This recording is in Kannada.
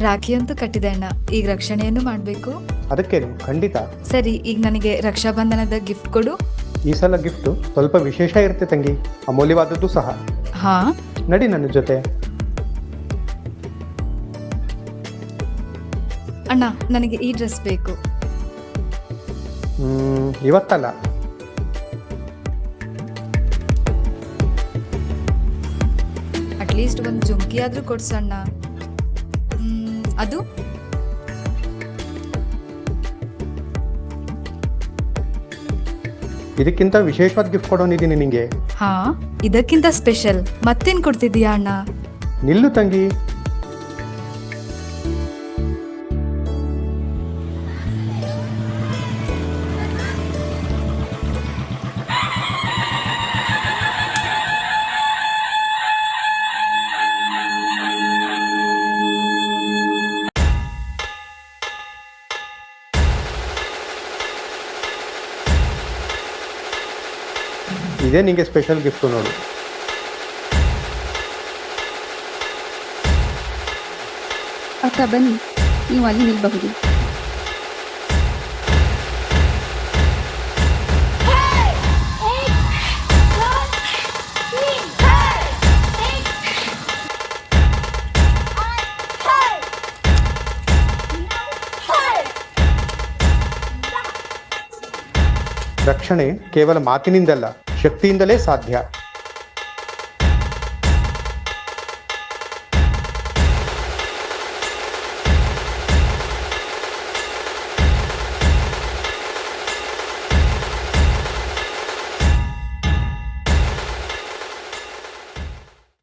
ರಾಖಿ ಅಂತೂ ಕಟ್ಟಿದೆ ಅಣ್ಣ. ಈಗ ರಕ್ಷಣೆಯನ್ನು ಮಾಡಬೇಕು. ಅದಕ್ಕೆ ಖಂಡಿತ. ಸರಿ ಈಗ ನನಗೆ ರಕ್ಷಾಬಂಧನದ ಗಿಫ್ಟ್ ಕೊಡು. ಈ ಸಲ ಗಿಫ್ಟ್ ಸ್ವಲ್ಪ ವಿಶೇಷ ಇರುತ್ತೆ ತಂಗಿ. ಅಮೂಲ್ಯವಾದದ್ದು ಸಹ. ಹಾ. ನಡಿ ನನ್ನ ಜೊತೆ. ಅಣ್ಣ ನನಗೆ ಈ ಡ್ರೆಸ್ ಬೇಕು. ಹ್ಮ್, ಇವತ್ತಲ್ಲ. ಅಟ್ಲೀಸ್ಟ್ ಒಂದು ಜುಮ್ಕಿ ಆದ್ರೂ ಕೊಡ್ಸಣ್ಣ. ಅದು ಇದಕ್ಕಿಂತ ವಿಶೇಷವಾದ ಗಿಫ್ಟ್ ಕೊಡೋನಿದ್ದೀನಿ ನಿನಗೆ ಹಾ ಇದಕ್ಕಿಂತ ಸ್ಪೆಷಲ್ ಮತ್ತೇನ್ ಕೊಡ್ತಿದ್ದೀಯಾ ಅಣ್ಣ? ನಿಲ್ಲು ತಂಗಿ. ಇದೇ ನಿಮಗೆ ಸ್ಪೆಷಲ್ ಗಿಫ್ಟು ನೋಡು. ಅಕ್ಕ ಬನ್ನಿ. ನೀವು ಅಲ್ಲಿ ನಿಲ್ಬಹುದು. ರಕ್ಷಣೆ ಕೇವಲ ಮಾತಿನಿಂದಲ್ಲ. शक्तींदले साध्या